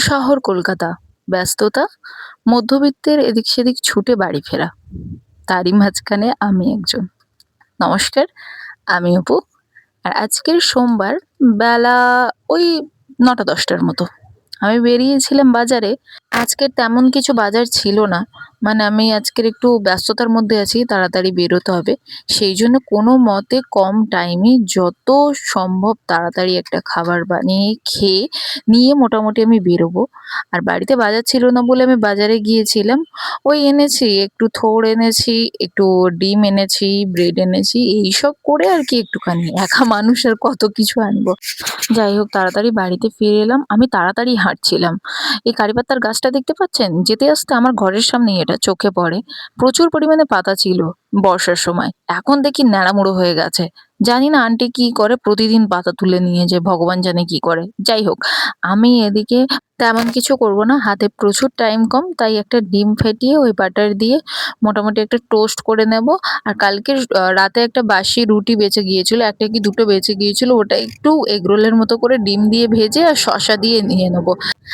শহর কলকাতা। ব্যস্ততা, মধ্যবিত্তের এদিক সেদিক ছুটে বাড়ি ফেরা। তারই মাঝখানে আমি একজন। নমস্কার, আমি অপু। আর আজকের সোমবার বেলা ওই নটা দশটার মতো। আমি বেরিয়েছিলাম বাজারে। আজকের তেমন কিছু বাজার ছিল না। মানে আমি আজকের একটু ব্যস্ততার মধ্যে আছি, তাড়াতাড়ি বেরোতে হবে। সেই জন্য কোনো মতে কম টাইমে যত সম্ভব তাড়াতাড়ি একটা খাবার বানিয়ে খেয়ে নিয়ে মোটামুটি আমি বেরোবো। আর বাড়িতে বাজার ছিল না বলে আমি বাজারে গিয়েছিলাম। ওই এনেছি, একটু থোড় এনেছি, একটু ডিম এনেছি ব্রেড এনেছি, এইসব করে আর কি একটুখানি। একা মানুষ আর কত কিছু আনব। যাই হোক, তাড়াতাড়ি বাড়িতে ফিরে এলাম। আমি তাড়াতাড়ি হাঁটছিলাম। এই কারিপাতার গাছটা দেখতে পাচ্ছেন? যেতে আসতে আমার ঘরের সামনেই চোখে পড়ে। প্রচুর পরিমাণে পাতা ছিল বর্ষার সময়। এখন দেখি ন্যাড়ামুড়ো হয়ে গেছে। জানি না আন্টি কি করে প্রতিদিন পাতা তুলে নিয়ে যায় ভগবান জানে কি করে। যাই হোক, আমি এদিকে তেমন কিছু করব না। হাতে প্রচুর টাইম কম, তাই একটা ডিম ফেটিয়ে ওই বাটার দিয়ে মোটামুটি একটা টোস্ট করে নেব। আর কালকে রাতে একটা বাসি রুটি বেঁচে গিয়েছিল, একটা কি দুটো বেঁচে গিয়েছিল, ওটা একটু এগরোলের মতো করে ডিম দিয়ে ভেজে আর শসা দিয়ে নিয়ে নেব।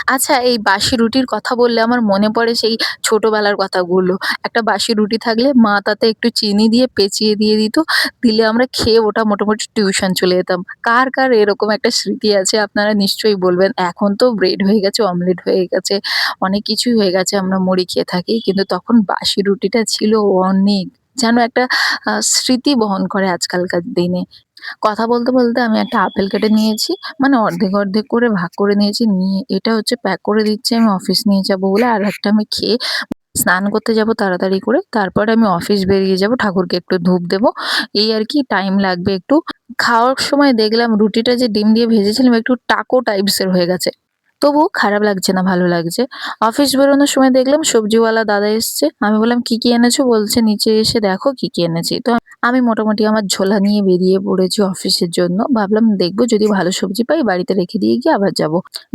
আচ্ছা এই বাসি রুটির কথা বললে আমার মনে পড়ে সেই ছোটবেলার কথাগুলো। একটা বাসি রুটি থাকলে মা তাতে একটু চিনি দিয়ে পেঁচিয়ে দিয়ে দিত, দিলে আমরা খেয়ে ওটা মোটামুটি টিউশন চলে যেতাম। কার কার এরকম একটা স্মৃতি আছে আপনারা নিশ্চয়ই বলবেন। এখন তো ব্রেড হয়ে গেছে, অমলেট হয়ে গেছে, অনেক কিছুই হয়ে গেছে, আমরা মুড়ি খেয়ে থাকি। কিন্তু তখন বাসি রুটিটা ছিল অনেক। যেন একটা স্মৃতি বহন করে আজকালকার দিনে। কথা বলতে বলতে আমি একটা আপেল কেটে নিয়েছি মানে অর্ধেক অর্ধেক করে ভাগ করে নিয়েছি, নিয়ে এটা হচ্ছে প্যাক করে দিচ্ছি, আমি অফিস নিয়ে যাব বলে আর একটা আমি খেয়ে স্নান করতে যাব তাড়াতাড়ি করে, তারপরে আমি অফিস বেরিয়ে যাব, ঠাকুরকে একটু ধূপ দেব। এই আর কি টাইম লাগবে একটু। খাওয়ার সময় দেখলাম রুটিটা যে ডিম দিয়ে ভেজেছিলাম একটু টাকো টাইপসের হয়ে গেছে। তবু খারাপ লাগছে না, ভালো লাগছে। অফিস বেরোনোর সময় দেখলাম সবজিওয়ালা দাদা এসছে। আমি বললাম, কি কি এনেছো? বলছে, নিচে এসে দেখো কি কি এনেছি। তো আমি মোটামুটি আমার ঝোলা নিয়ে বেরিয়ে পড়েছি অফিসের জন্য। ভাবলাম, দেখব, যদি ভালো সবজি পাই, বাড়িতে রেখে দিয়ে গিয়ে আবার যাব।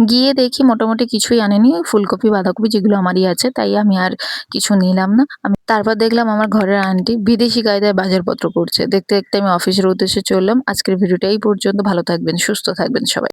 গিয়ে দেখি মোটামুটি কিছুই আনেনি। ফুলকপি, বাঁধাকপি যেগুলো আমারই আছে, তাই আমি আর কিছু নিলাম না। আমি তারপর দেখলাম আমার ঘরের আন্টি বিদেশি কায়দায় বাজারপত্র করছে। দেখতে দেখতে আমি অফিসের উদ্দেশ্যে চললাম। আজকের ভিডিওটা এই পর্যন্ত। ভালো থাকবেন, সুস্থ থাকবেন সবাই।